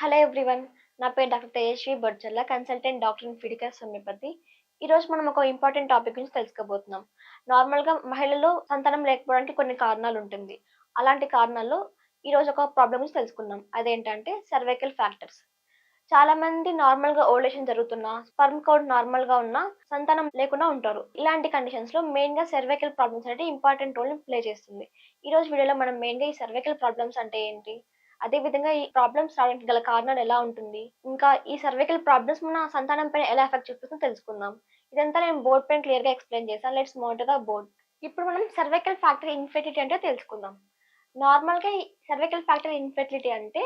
Hello everyone నా పేరు doctor Tejaswi Bodchalla consultant doctor in Fiticus ఈరోజు మనం ఒక ఇంపార్టెంట్ టాపిక్ గురించి తెలుసుకోబోతున్నాం. నార్మల్గా మహిళలు సంతానం లేకపోవడానికి కొన్ని కారణాలు ఉంటుంది. అలాంటి కారణాల్లో ఈరోజు ఒక ప్రాబ్లం గురించి తెలుసుకుందాం. అదేంటంటే సర్వైకల్ ఫ్యాక్టర్స్ చాలా మంది నార్మల్గా జరుగుతున్నా స్పర్మ్ కౌంట్ నార్మల్గా ఉన్నా సంతానం లేకుండా ఉంటారు. ఇలాంటి కండిషన్స్లో మెయిన్గా సర్వైకల్ ప్రాబ్లమ్స్ అనేది ఇంపార్టెంట్ రోల్ ప్లే చేస్తుంది. ఈ రోజు వీడియోలో మనం మెయిన్గా ఈ సర్వైకల్ ప్రాబ్లమ్స్ అంటే ఏంటి? అదే విధంగా ఈ ప్రాబ్లమ్స్ రావడానికి గల కారణాలు ఎలా ఉంటుంది? ఇంకా ఈ సర్వైకల్ ప్రాబ్లమ్స్ మన సంతానం పైన ఎలా ఎఫెక్ట్ చూపిస్తుందో తెలుసుకుందాం. ఇదంతా నేను బోర్డ్ పైన క్లియర్గా ఎక్స్ప్లెయిన్ చేశాను. లెట్స్ మోటర్ ద బోర్డ్ ఇప్పుడు మనం సర్వైకల్ ఫ్యాక్టర్ ఇన్ఫెర్టిలిటీ అంటే తెలుసుకుందాం. నార్మల్గా సర్వైకల్ ఫ్యాక్టర్ ఇన్ఫెర్టిలిటీ అంటే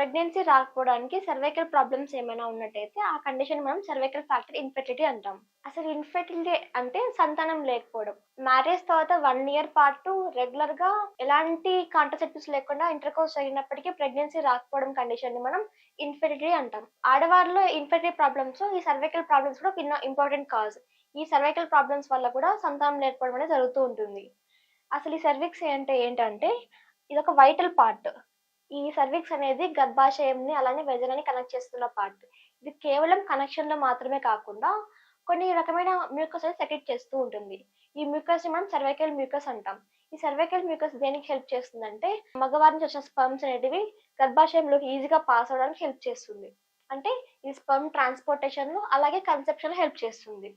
ప్రెగ్నెన్సీ రాకపోవడానికి సర్వైకల్ ప్రాబ్లమ్స్ ఏమైనా ఉన్నట్టయితే ఆ కండిషన్ మనం సర్వైకల్ ఫ్యాక్టర్ ఇన్ఫెర్టిలిటీ అంటాం. అసలు ఇన్ఫెర్టిలిటీ అంటే సంతానం లేకపోవడం. మ్యారేజ్ తర్వాత వన్ ఇయర్ పాటు రెగ్యులర్గా ఎలాంటి కాంట్రసెప్టివ్స్ లేకుండా ఇంటర్ కోర్స్ అయినప్పటికీ ప్రెగ్నెన్సీ రాకపోవడం కండిషన్ని మనం ఇన్ఫెర్టిలిటీ అంటాం. ఆడవారిలో ఇన్ఫెర్టిలిటీ ప్రాబ్లమ్స్ ఈ సర్వైకల్ ప్రాబ్లమ్స్ కూడా ఒక ఇంపార్టెంట్ కాజ్. ఈ సర్వైకల్ ప్రాబ్లమ్స్ వల్ల కూడా సంతానం లేకపోవడం అనేది జరుగుతూ ఉంటుంది. అసలు ఈ సర్వీక్స్ అంటే ఏంటంటే ఇది ఒక వైటల్ పార్ట్. ఈ సర్వీక్స్ అనేది గర్భాశయంని అలానే వెజనాన్ని కనెక్ట్ చేస్తున్న పార్ట్ ఇది కేవలం కనెక్షన్లో మాత్రమే కాకుండా కొన్ని రకమైన మ్యూకస్ అనేది సెటిట్ చేస్తూ ఉంటుంది. ఈ మ్యూకస్ని మనం సర్వైకల్ మ్యూకస్ అంటాం. ఈ సర్వైకల్ మ్యూకస్ దేనికి హెల్ప్ చేస్తుందంటే మగవారి నుంచి వచ్చిన స్పర్మ్స్ అనేటివి గర్భాశయంలోకి ఈజీగా పాస్ అవడానికి హెల్ప్ చేస్తుంది. అంటే ఈ స్పర్మ్ ట్రాన్స్పోర్టేషన్లో అలాగే కన్సెప్షన్ హెల్ప్ చేస్తుంది.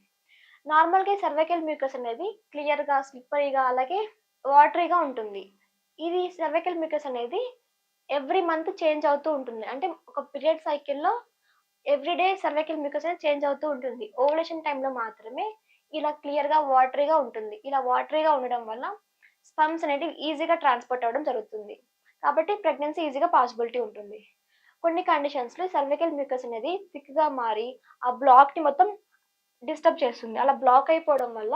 నార్మల్గా సర్వైకల్ మ్యూకస్ అనేది క్లియర్గా స్లిప్పరీగా అలాగే వాటరీగా ఉంటుంది. ఇది సర్వైకల్ మ్యూకస్ అనేది ఎవ్రీ మంత్ చేంజ్ అవుతూ ఉంటుంది. అంటే ఒక పీరియడ్ సైకిల్లో ఎవ్రీ డే సర్వైకల్ మ్యూకస్ అనేది చేంజ్ అవుతూ ఉంటుంది. ఓవలేషన్ టైంలో మాత్రమే ఇలా క్లియర్గా వాటరీగా ఉంటుంది. ఇలా వాటరీగా ఉండడం వల్ల స్పమ్స్ అనేటివి ఈజీగా ట్రాన్స్పోర్ట్ అవ్వడం జరుగుతుంది. కాబట్టి ప్రెగ్నెన్సీ ఈజీగా పాసిబిలిటీ ఉంటుంది. కొన్ని కండిషన్స్లో సర్వికల్ మ్యూకస్ అనేది థిక్గా మారి ఆ బ్లాక్ని మొత్తం డిస్టర్బ్ చేస్తుంది. అలా బ్లాక్ అయిపోవడం వల్ల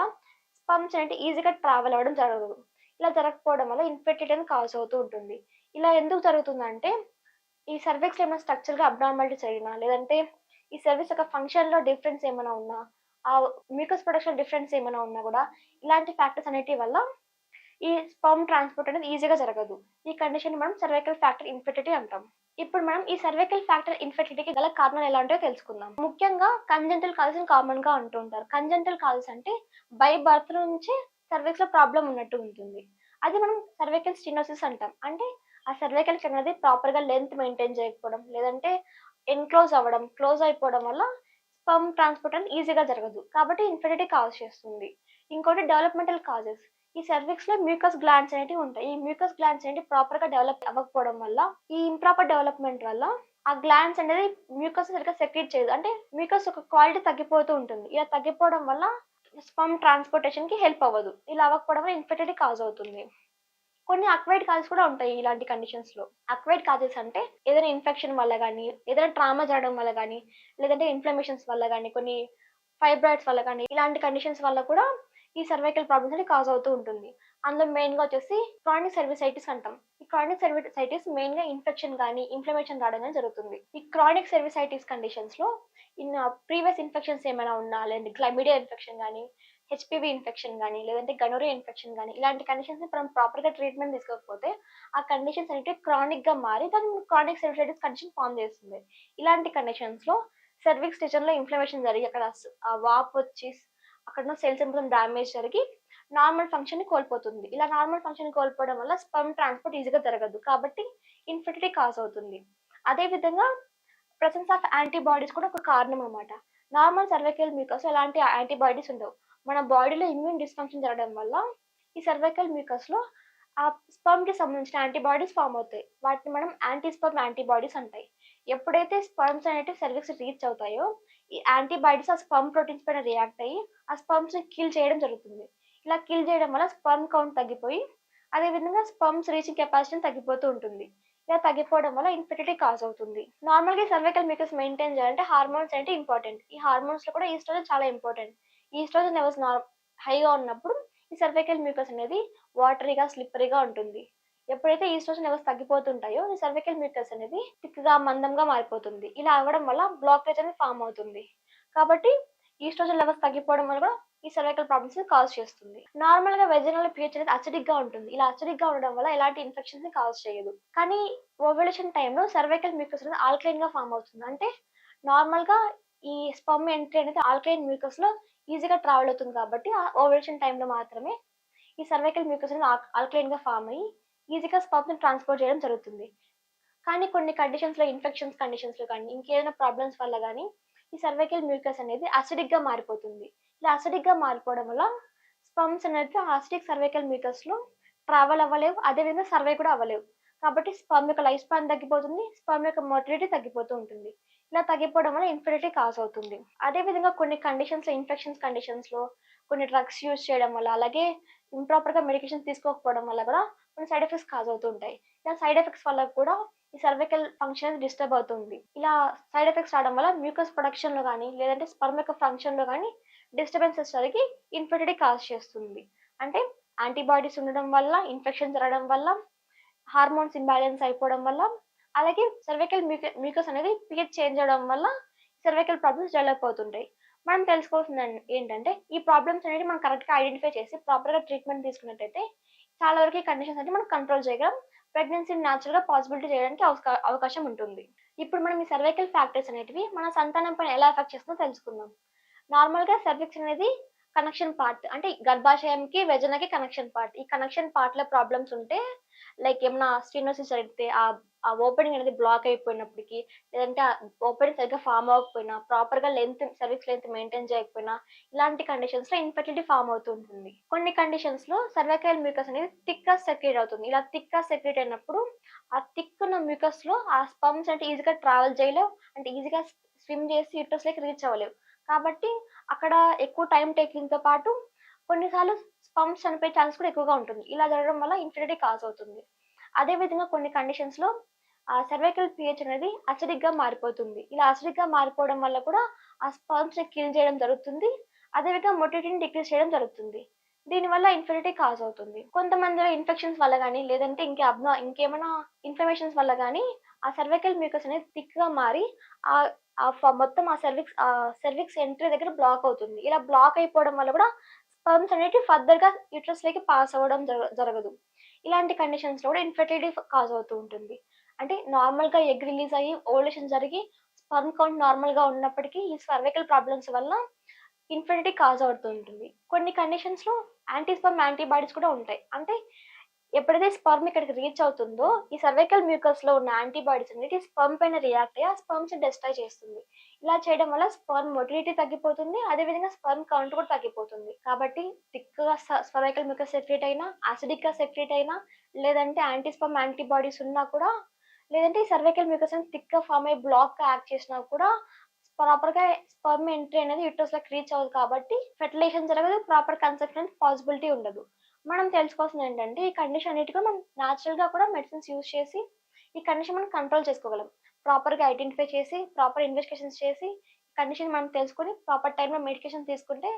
స్పమ్స్ అనేవి ఈజీగా ట్రావెల్ అవ్వడం జరగదు. ఇలా జరగకపోవడం వల్ల ఇన్ఫెక్టెడ్ అని కాజ్ అవుతూ ఉంటుంది. ఇలా ఎందుకు జరుగుతుందంటే ఈ సర్వీక్స్ ఏమైనా స్ట్రక్చర్గా అబ్నార్మాలిటీ జరిగినా లేదంటే ఈ సర్వీస్ యొక్క ఫంక్షన్లో డిఫరెన్స్ ఏమైనా ఉన్నా ఆ మ్యూకస్ ప్రొడక్షన్ డిఫరెన్స్ ఏమైనా ఉన్నా కూడా ఇలాంటి ఫ్యాక్టర్స్ అనేటి వల్ల ఈ స్పర్మ్ ట్రాన్స్పోర్ట్ అనేది ఈజీగా జరగదు. ఈ కండిషన్ మనం సర్వైకల్ ఫ్యాక్టర్ ఇన్ఫెర్టిలిటీ అంటాం. ఇప్పుడు మనం ఈ సర్వైకల్ ఫ్యాక్టర్ ఇన్ఫెర్టిలిటీకి గల కారణాలు ఎలా ఉంటాయో తెలుసుకుందాం. ముఖ్యంగా కంజెంటల్ కాల్స్ కామన్గా అంటూ ఉంటారు. కంజెంటల్ కాల్స్ అంటే బై బర్త్ నుంచి సర్వీక్స్లో ప్రాబ్లం ఉన్నట్టు ఉంటుంది. అది మనం సర్వైకల్ స్టినోసిస్ అంటాం. అంటే ఆ సర్వైకల్ అనేది ప్రాపర్గా లెంత్ మెయింటైన్ చేయకపోవడం లేదంటే ఎన్క్లోజ్ అవ్వడం క్లోజ్ అయిపోవడం వల్ల స్పర్మ్ ట్రాన్స్పోర్ట్ అని ఈజీగా జరగదు. కాబట్టి ఇన్ఫెర్టిటీ కాజ్ చేస్తుంది. ఇంకోటి డెవలప్మెంటల్ కాజెస్ ఈ సర్విక్స్లో మ్యూకస్ గ్లాండ్స్ అనేవి ఉంటాయి. ఈ మ్యూకస్ గ్లాండ్స్ అనేవి ప్రాపర్గా డెవలప్ అవ్వకపోవడం వల్ల ఈ ఇంప్రాపర్ డెవలప్మెంట్ వల్ల ఆ గ్లాండ్స్ అనేది మ్యూకస్ సరిగ్గా సెక్రీట్ చేయదు. అంటే మ్యూకస్ ఒక క్వాలిటీ తగ్గిపోతూ ఉంటుంది. ఇలా తగ్గిపోవడం వల్ల స్పమ్ ట్రాన్స్పోర్టేషన్కి హెల్ప్ అవ్వదు. ఇలా అవ్వకపోవడం వల్ల ఇన్ఫెర్టిలిటీ కాజ్ అవుతుంది. కొన్ని అక్వైడ్ కాజెస్ కూడా ఉంటాయి ఇలాంటి కండిషన్స్లో. అక్వైడ్ కాజెస్ అంటే ఏదైనా ఇన్ఫెక్షన్ వల్ల కానీ ఏదైనా ట్రామా జరగడం వల్ల కానీ లేదంటే ఇన్ఫ్లమేషన్స్ వల్ల కానీ కొన్ని ఫైబ్రాయిడ్స్ వల్ల కానీ ఇలాంటి కండిషన్స్ వల్ల కూడా ఈ సర్వైకల్ ప్రాబ్లమ్స్ అనేది కాజ్ అవుతూ ఉంటుంది. అందులో మెయిన్గా వచ్చేసి క్రానిక్ సర్వీసైటిస్ అంటాం. ఈ క్రానిక్ సర్వీసైటిస్ మెయిన్గా ఇన్ఫెక్షన్ కానీ ఇన్ఫ్లమేషన్ రావడం కానీ జరుగుతుంది. ఈ క్రానిక్ సర్వీసైటిస్ కండిషన్స్లో ఇన్ ప్రీవియస్ ఇన్ఫెక్షన్స్ ఏమైనా ఉన్నా లేదంటే క్లమిడియా ఇన్ఫెక్షన్ కానీ హెచ్పివి ఇన్ఫెక్షన్ కానీ లేదంటే గనోరియా ఇన్ఫెక్షన్ కానీ ఇలాంటి కండిషన్స్ మనం ప్రాపర్గా ట్రీట్మెంట్ తీసుకోకపోతే ఆ కండిషన్స్ అనేవి క్రానిక్గా మారి దాని క్రానిక్ సర్వీసైటిస్ కండిషన్ ఫామ్ చేస్తుంది. ఇలాంటి కండిషన్స్లో సర్విక్స్లో ఇన్ఫ్లమేషన్ జరిగి అక్కడ వాప్ వచ్చి అక్కడ సెల్స్ మొత్తం డ్యామేజ్ జరిగి నార్మల్ ఫంక్షన్ కోల్పోతుంది. ఇలా నార్మల్ ఫంక్షన్ కోల్పోవడం వల్ల స్పర్మ్ ట్రాన్స్పోర్ట్ ఈజీగా జరగదు. కాబట్టి ఇన్ఫెర్టిలిటీ కాజ్ అవుతుంది. అదేవిధంగా విధంగా ఆఫ్ యాంటీబాడీస్ కూడా ఒక కారణం అనమాట నార్మల్ సర్వైకల్ మీకోసం ఎలాంటి యాంటీబాడీస్ ఉండవు. మన బాడీలో ఇమ్యూన్ డిస్ఫంక్షన్ జరగడం వల్ల ఈ సర్వైకల్ మ్యూకస్లో ఆ స్పర్మ్కి సంబంధించిన యాంటీబాడీస్ ఫామ్ అవుతాయి. వాటిని మనం యాంటీ స్పర్మ్ యాంటీబాడీస్ అంటాయి. ఎప్పుడైతే స్పర్మ్స్ అనేవి సర్వీక్స్ రీచ్ అవుతాయో ఈ యాంటీబాడీస్ ఆ స్పర్మ్ ప్రోటీన్స్ పైన రియాక్ట్ అయ్యి ఆ స్పర్మ్స్ని కిల్ చేయడం జరుగుతుంది. ఇలా కిల్ చేయడం వల్ల స్పర్మ్ కౌంట్ తగ్గిపోయి అదే విధంగా స్పర్మ్స్ రీచింగ్ కెపాసిటీ తగ్గిపోతూ ఉంటుంది. ఇలా తగ్గిపోవడం వల్ల ఇన్ఫెర్టిలిటీ కాజ్ అవుతుంది. నార్మల్గా సర్వైకల్ మ్యూకస్ మెయింటైన్ చేయాలంటే హార్మోన్స్ అంటే ఇంపార్టెంట్ ఈ హార్మోన్స్లో కూడా కూడా ఈస్ట్రోజన్ చాలా ఇంపార్టెంట్ ఈస్ట్రోజన్ లెవెల్స్ హైగా ఉన్నప్పుడు ఈ సర్వైకల్ మ్యూకస్ అనేది వాటరీగా స్లిప్పరీగా ఉంటుంది. ఎప్పుడైతే ఈస్ట్రోజన్ లెవెల్స్ తగ్గిపోతుంటాయో ఈ సర్వైకల్ మ్యూకస్ అనేది థిక్గా మందంగా మారిపోతుంది. ఇలా అవ్వడం వల్ల బ్లాకేజ్ అనేది ఫామ్ అవుతుంది. కాబట్టి ఈస్ట్రోజన్ లెవెల్స్ తగ్గిపోవడం వల్ల కూడా ఈ సర్వైకల్ ప్రాబ్లమ్స్ కాజ్ చేస్తుంది. నార్మల్గా వెజనల్ పిహెచ్ అనేది అసిడిక్ ఉంటుంది. ఇలా అసిడిక్ ఉండడం వల్ల ఎలాంటి ఇన్ఫెక్షన్స్ని కాజ్ చేయదు. కానీ ఓవ్యులేషన్ టైంలో సర్వైకల్ మ్యూకస్ అనేది ఆల్కలైన్గా ఫామ్ అవుతుంది. అంటే నార్మల్గా ఈ స్పమ్ ఎంట్రీ అనేది ఆల్కలైన్ మ్యూకస్లో ఈజీగా ట్రావెల్ అవుతుంది కాబట్టి ఆ ఓవరేషన్ టైంలో మాత్రమే ఈ సర్వైకల్ మ్యూకస్ అనేది గా ఫామ్ అయ్యి ఈజీగా స్పమ్ ట్రాన్స్పోర్ట్ చేయడం జరుగుతుంది. కానీ కొన్ని కండిషన్స్లో ఇన్ఫెక్షన్స్ కండిషన్స్లో కానీ ఇంకేదైనా ప్రాబ్లమ్స్ వల్ల కానీ ఈ సర్వైకల్ మ్యూకస్ అనేది అసిడిక్గా మారిపోతుంది. ఇలా అసిడిక్గా మారిపోవడం వల్ల స్పమ్స్ అనేది అసిడిక్ సర్వైకల్ మ్యూకస్లో ట్రావెల్ అవ్వలేవు. అదేవిధంగా సర్వే కూడా అవ్వలేవు. కాబట్టి స్పర్మ్ యొక్క లైఫ్ స్పాన్ తగ్గిపోతుంది స్పర్మ్ యొక్క మోటిలిటీ తగ్గిపోతూ ఉంటుంది. ఇలా తగ్గిపోవడం వల్ల ఇన్ఫినిటీ కాజ్ అవుతుంది. అదే విధంగా కొన్ని కండిషన్స్లో ఇన్ఫెక్షన్స్ కండిషన్స్లో కొన్ని డ్రగ్స్ యూజ్ చేయడం వల్ల అలాగే ఇంప్రాపర్గా మెడికేషన్ తీసుకోకపోవడం వల్ల కూడా కొన్ని సైడ్ ఎఫెక్ట్స్ కాజ్ అవుతూ ఉంటాయి. ఇలా సైడ్ ఎఫెక్ట్స్ వల్ల కూడా ఈ సర్వైకల్ ఫంక్షన్ డిస్టర్బ్ అవుతుంది. ఇలా సైడ్ ఎఫెక్ట్స్ రావడం వల్ల మ్యూకస్ ప్రొడక్షన్లో కానీ లేదంటే స్పర్మ్ యొక్క ఫంక్షన్లో కానీ డిస్టర్బెన్సెస్ జరిగి ఇన్ఫర్టిలిటీ కాజ్ చేస్తుంది. అంటే యాంటీబాడీస్ ఉండడం వల్ల ఇన్ఫెక్షన్ జరగడం వల్ల హార్మోన్స్ ఇంబ్యాలెన్స్ అయిపోవడం వల్ల అలాగే సర్వైకల్ మ్యూకస్ అనేది పిహెచ్ చేంజ్ అవడం వల్ల సర్వైకల్ ప్రాబ్లమ్స్ డెవలప్ అవుతుంటాయి. మనం తెలుసుకోవాల్సింది ఏంటంటే ఈ ప్రాబ్లమ్స్ అనేవి మనం కరెక్ట్గా ఐడెంటిఫై చేసి ప్రాపర్గా ట్రీట్మెంట్ తీసుకున్నట్టయితే చాలా వరకు ఈ కండిషన్స్ అంటే మనం కంట్రోల్ చేయగలం. ప్రెగ్నెన్సీని న్యాచురల్గా పాసిబిలిటీ చేయడానికి అవకా- అవకాశం ఉంటుంది. ఇప్పుడు మనం ఈ సర్వైకల్ ఫ్యాక్టర్స్ అనేటివి మన సంతానం పైన ఎలా ఎఫెక్ట్ చేస్తుందో తెలుసుకుందాం. నార్మల్గా సర్విక్స్ అనేది కనెక్షన్ పార్ట్ అంటే గర్భాశయంకి వెజనకి కనెక్షన్ పార్ట్ ఈ కనెక్షన్ పార్ట్లో ప్రాబ్లమ్స్ ఉంటే లైక్ ఏమైనా స్టీనోసిస్ అడిగితే ఆ ఆ ఓపెనింగ్ అనేది బ్లాక్ అయిపోయినప్పటికీ లేదంటే ఓపెనింగ్ సరిగ్గా ఫామ్ అవ్వకపోయినా ప్రాపర్గా లెంత్ సర్వీస్ లెంత్ మెయింటైన్ చేయకపోయినా ఇలాంటి కండిషన్స్లో ఇన్ఫెర్టిలిటీ ఫామ్ అవుతూ ఉంటుంది. కొన్ని కండిషన్స్లో సర్వకాయల సర్వైకల్ మ్యూకస్ అనేది థిక్గా సెక్రేట్ అవుతుంది. ఇలా థిక్గా సెక్రేట్ అయినప్పుడు ఆ థిక్ ఉన్న మ్యూకస్లో ఆ స్పమ్స్ అంటే ఈజీగా ట్రావెల్ చేయలేవు. అంటే ఈజీగా స్విమ్ చేసి యూటర్స్లోకి రీచ్ అవ్వలేవు. కాబట్టి అక్కడ ఎక్కువ టైం టేకింగ్తో పాటు కొన్నిసార్లు స్పమ్స్ చనిపోయే ఛాన్స్ కూడా ఎక్కువగా ఉంటుంది. ఇలా జరగడం వల్ల ఇన్ఫినిటీ కాజ్ అవుతుంది. అదే విధంగా కొన్ని కండిషన్స్లో ఆ సర్వైకల్ పిహెచ్ అనేది అసిడిక్గా మారిపోతుంది. ఇలా అసిడిక్గా మారిపోవడం వల్ల కూడా ఆ స్పమ్స్ కిల్ చేయడం జరుగుతుంది. అదేవిధంగా మొటిటీని డిక్రీస్ చేయడం జరుగుతుంది. దీనివల్ల ఇన్ఫినిటీ కాజ్ అవుతుంది. కొంతమందిలో ఇన్ఫెక్షన్స్ వల్ల కానీ లేదంటే ఇంకే అబ్నా ఇంకేమైనా ఇన్ఫర్మేషన్స్ వల్ల కానీ ఆ సర్వైకల్ మ్యూకస్ అనేది థిక్గా మారి ఆ మొత్తం ఆ సర్విక్స్ ఆ సర్విక్స్ ఎంట్రీ దగ్గర బ్లాక్ అవుతుంది. ఇలా బ్లాక్ అయిపోవడం వల్ల కూడా స్పర్మ్స్ అనేవి ఫర్దర్గా యూట్రస్లోకి పాస్ అవ్వడం జరగదు. ఇలాంటి కండిషన్స్లో కూడా ఇన్ఫర్టిలిటీ కాజ్ అవుతూ ఉంటుంది. అంటే నార్మల్గా ఎగ్ రిలీజ్ అయ్యి ఓవలేషన్ జరిగి స్పర్మ్ కౌంట్ నార్మల్గా ఉన్నప్పటికీ ఈ సర్వైకల్ ప్రాబ్లమ్స్ వల్ల ఇన్ఫర్టిలిటీ కాజ్ అవుతూ ఉంటుంది. కొన్ని కండిషన్స్లో యాంటీ స్పర్మ్ యాంటీబాడీస్ కూడా ఉంటాయి. అంటే ఎప్పుడైతే స్పర్మ్ ఇక్కడికి రీచ్ అవుతుందో ఈ సర్వైకల్ మ్యూకస్లో ఉన్న యాంటీబాడీస్ అనేది స్పర్మ్ పైన రియాక్ట్ అయ్యి ఆ స్పర్మ్స్ డెస్ట్రాయ్ చేస్తుంది. ఇలా చేయడం వల్ల స్పర్మ్ మొటిలిటీ తగ్గిపోతుంది. అదే విధంగా స్పర్మ్ కౌంట్ కూడా తగ్గిపోతుంది. కాబట్టి థిక్గా సర్వైకల్ మ్యూకస్ సెక్రేట్ అయినా అసిడిక్గా సెక్రేట్ అయినా లేదంటే యాంటీ స్పర్మ్ యాంటీబాడీస్ ఉన్నా కూడా లేదంటే ఈ సర్వైకల్ మ్యూకస్ థిక్గా ఫామ్ అయ్యి బ్లాక్గా యాక్ట్ చేసినా కూడా ప్రాపర్గా స్పర్మ్ ఎంట్రీ అనేది యూటర్స్ రీచ్ అవ్వదు కాబట్టి ఫెర్టిలైజేషన్ జరగదు. ప్రాపర్ కన్సెప్షన్ పాసిబిలిటీ ఉండదు. మనం తెలుసుకోవాల్సింది ఏంటంటే ఈ కండిషన్ అన్నిటిగా మనం న్యాచురల్గా కూడా మెడిసిన్స్ యూజ్ చేసి ఈ కండిషన్ మనం కంట్రోల్ చేసుకోగలం. ప్రాపర్గా ఐడెంటిఫై చేసి ప్రాపర్ ఇన్వెస్టిగేషన్స్ చేసి కండిషన్ మనం తెలుసుకొని ప్రాపర్ టైంలో మెడికేషన్ తీసుకుంటే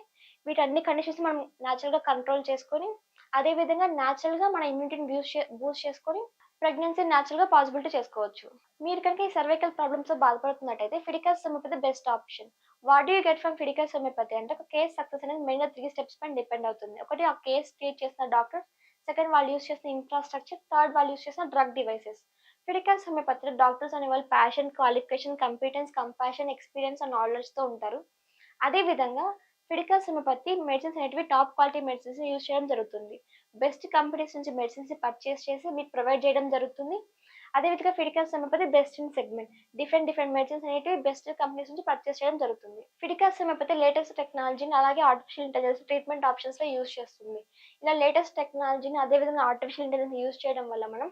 వీటన్ని కండిషన్స్ మనం న్యాచురల్గా కంట్రోల్ చేసుకొని అదే విధంగా న్యాచురల్గా మన ఇమ్యూనిటీని బూస్ట్ బూస్ట్ చేసుకొని ప్రెగ్నెన్సీ న్యాచురల్గా పాసిబిలిటీ చేసుకోవచ్చు. మీరు కనుక ఈ cervical problems బాధపడుతున్నట్టయితే Fiticus homeopathy best option. What do get from Fiticus homeopathy అంటే ఒక కేసు సక్సెస్ అనేది మెయిన్గా త్రీ స్టెప్స్ పైన డిపెండ్ అవుతుంది. ఒకటి ఆ కేస్ ట్రీట్ చేసిన డాక్టర్. సెకండ్ వాళ్ళు యూస్ చేసిన ఇన్ఫ్రాస్ట్రక్చర్. థర్డ్ వాళ్ళు యూస్ చేసిన డ్రగ్ డివైసెస్. ఫిడికస్ హోమియోపతిలో డాక్టర్స్ అనే వాళ్ళు passion qualification competence compassion experience and నాలెడ్జ్తో ఉంటారు. అదేవిధంగా ఫిడికల్స్ హోమియోపతి మెడిసిన్స్ అనేటివి టాప్ క్వాలిటీ మెడిసిన్స్ యూజ్ చేయడం జరుగుతుంది. బెస్ట్ కంపెనీస్ నుంచి మెడిసిన్స్ పర్చేస్ చేసి మీకు ప్రొవైడ్ చేయడం జరుగుతుంది. అదేవిధంగా Fiticus homeopathy best in segment different different medicines అనేటివి బెస్ట్ కంపెనీస్ నుంచి పర్చేస్ చేయడం జరుగుతుంది. ఫిడికల్స్ హోమియోపతి లేటెస్ట్ టెక్నాలజీని అలాగే ఆర్టిఫిషియల్ ఇంటెలిజెన్స్ ట్రీట్మెంట్ ఆప్షన్స్లో యూస్ యూజ్ చేస్తుంది. ఇలా లేటెస్ట్ టెక్నాలజీని అదేవిధంగా ఆర్టిఫిషియల్ ఇంటెలిజెన్స్ యూజ్ చేయడం వల్ల మనం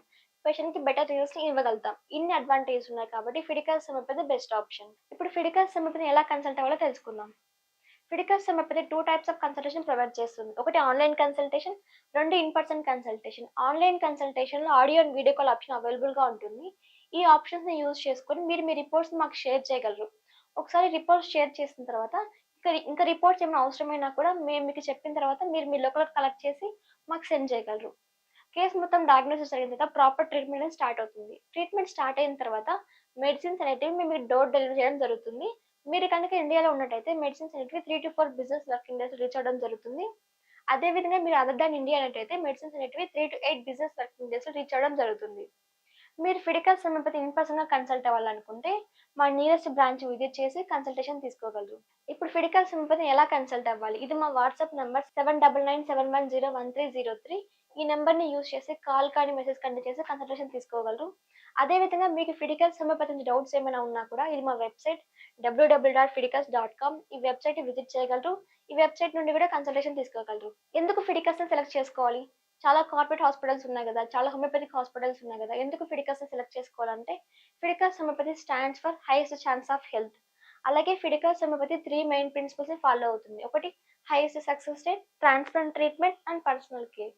పేషెంట్కి బెటర్ రిజల్ట్స్ని ఇవ్వగలుగుతాం. ఇన్ని అడ్వాంటేజ్ ఉన్నాయి కాబట్టి ఫిడికల్ హోమియోపతి బెస్ట్ ఆప్షన్ ఇప్పుడు ఫిడికల్ హోమియోపతిని ఎలా కన్సల్ట్ అవ్వాలో తెలుసుకుందాం. Fiticus homeopathy two types of consultation provide చేస్తుంది. ఒకటి ఆన్లైన్ కన్సల్టేషన్ రెండు in person consultation online కన్సల్టేషన్లో audio and video call option అవైలబుల్గా ఉంటుంది. ఈ ఆప్షన్స్ని యూజ్ చేసుకొని మీరు మీ రిపోర్ట్స్ మాకు షేర్ చేయగలరు. ఒకసారి రిపోర్ట్స్ షేర్ చేసిన తర్వాత ఇంకా ఇంకా రిపోర్ట్స్ ఏమైనా అవసరమైనా కూడా మేము మీకు చెప్పిన తర్వాత మీరు మీ లోకల్ కలెక్ట్ చేసి మాకు సెండ్ చేయగలరు. కేసు మొత్తం డయాగ్నోసిస్ అయిన తర్వాత ప్రాపర్ ట్రీట్మెంట్ స్టార్ట్ అవుతుంది. ట్రీట్మెంట్ స్టార్ట్ అయిన తర్వాత మెడిసిన్స్ అనేటివి మేము డోర్ డెలివరీ చేయడం జరుగుతుంది. మీరు కనుక ఇండియాలో ఉన్నట్టయితే మెడిసిన్స్ అనేటివి three to four business working days reach అవ్వడం జరుగుతుంది. అదే విధంగా మీరు అదర్ దాన్ ఇండియా అన్నట్టయితే మెడిసిన్స్ అనేటివి three to eight business working days reach అవ్వడం జరుగుతుంది. మీరు ఫిడికల్ సమయపతి ఇన్ పర్సన్గా కన్సల్ట్ అవ్వాలనుకుంటే మా నియరెస్ట్ బ్రాంచ్ విజిట్ చేసి కన్సల్టేషన్ తీసుకోగలరు. ఇప్పుడు ఫిడికల్ సమయపతిని ఎలా కన్సల్ట్ అవ్వాలి? ఇది మా WhatsApp number seven double nine seven one zero one three zero three ఈ నెంబర్ని యూస్ చేసి కాల్ కానీ మెసేజ్ కానీ చేసి కన్సల్టేషన్ తీసుకోగలరు. అదేవిధంగా మీకు ఫిడికల్స్ సంబంధించిన డౌట్స్ ఏమైనా ఉన్నా కూడా ఇది మా website W W dot Fiticus dot com ఈ వెబ్సైట్ విజిట్ చేయగలరు. ఈ వెబ్సైట్ నుండి కూడా కన్సల్టేషన్ తీసుకోగలరు. ఎందుకు ఫిడికల్స్ సెలెక్ట్ చేసుకోవాలి? చాలా కార్పొరేట్ హాస్పిటల్స్ ఉన్నాయి కదా చాలా హోమియోపతిక్ హాస్పిటల్స్ ఉన్నాయి కదా ఎందుకు ఫిడికల్స్ సెలెక్ట్ చేసుకోవాలంటే Fiticus homeopathy stands for highest chance of health అలాగే Fiticus homeopathy three main principles follow అవుతుంది. ఒకటి highest success rate transparent treatment and personal care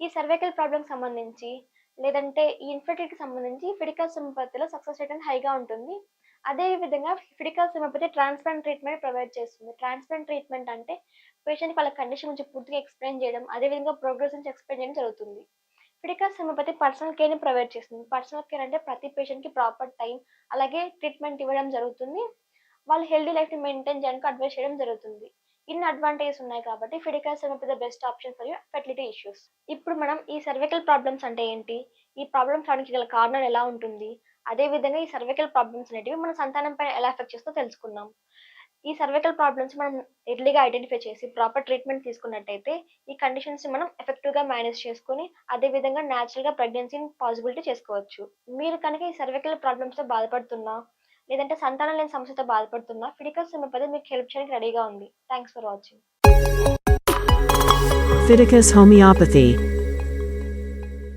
ఈ సర్వైకల్ ప్రాబ్లమ్ సంబంధించి లేదంటే ఈ ఇన్ఫర్టిలిటీకి సంబంధించి ఫిడికల్ సమపతిలో సక్సెస్ రేట్ హైగా ఉంటుంది. అదే విధంగా Fiticus homeopathy transparent treatment provide చేస్తుంది. ట్రాన్స్ప్లాంట్ ట్రీట్మెంట్ అంటే పేషెంట్ వాళ్ళ కండిషన్ గురించి పూర్తిగా ఎక్స్ప్లెయిన్ చేయడం అదేవిధంగా ప్రోగ్రెస్ నుంచి ఎక్స్ప్లెయిన్ చేయడం జరుగుతుంది. ఫిడికల్ సమపతి పర్సనల్ కేర్ని ప్రొవైడ్ చేస్తుంది. పర్సనల్ కేర్ అంటే ప్రతి పేషెంట్కి ప్రాపర్ టైం అలాగే ట్రీట్మెంట్ ఇవ్వడం జరుగుతుంది. వాళ్ళు హెల్దీ లైఫ్ని మెయింటైన్ చేయడానికి అడ్వైస్ చేయడం జరుగుతుంది. ఇన్ అడ్వాంటేజెస్ ఉన్నాయి కాబట్టి Fiticus the best option for you fertility issues ఇప్పుడు మనం ఈ సర్వికల్ ప్రాబ్లమ్స్ అంటే ఏంటి? ఈ ప్రాబ్లమ్స్ రావడానికి గల కారణాలు ఎలా ఉంటుంది? అదే విధంగా ఈ సర్వికల్ ప్రాబ్లమ్స్ అనేటివి మన సంతానం పైన ఎలా ఎఫెక్ట్ చేస్తో తెలుసుకుందాం. ఈ సర్వికల్ ప్రాబ్లమ్స్ మనం ఎర్లీగా ఐడెంటిఫై చేసి ప్రాపర్ ట్రీట్మెంట్ తీసుకున్నట్టయితే ఈ కండిషన్స్ మనం ఎఫెక్టివ్గా మేనేజ్ చేసుకొని అదే విధంగా న్యాచురల్గా ప్రెగ్నెన్సీని పాసిబిలిటీ చేసుకోవచ్చు. మీరు కనుక ఈ సర్వికల్ ప్రాబ్లమ్స్తో బాధపడుతున్నా లేదంటే సంతానం లేని సమస్యతో బాధపడుతున్నా ఫిడికల్ సమయపతి మీకు హెల్ప్ చేయడానికి రెడీగా ఉంది. Thanks for watching Fiticus Homeopathy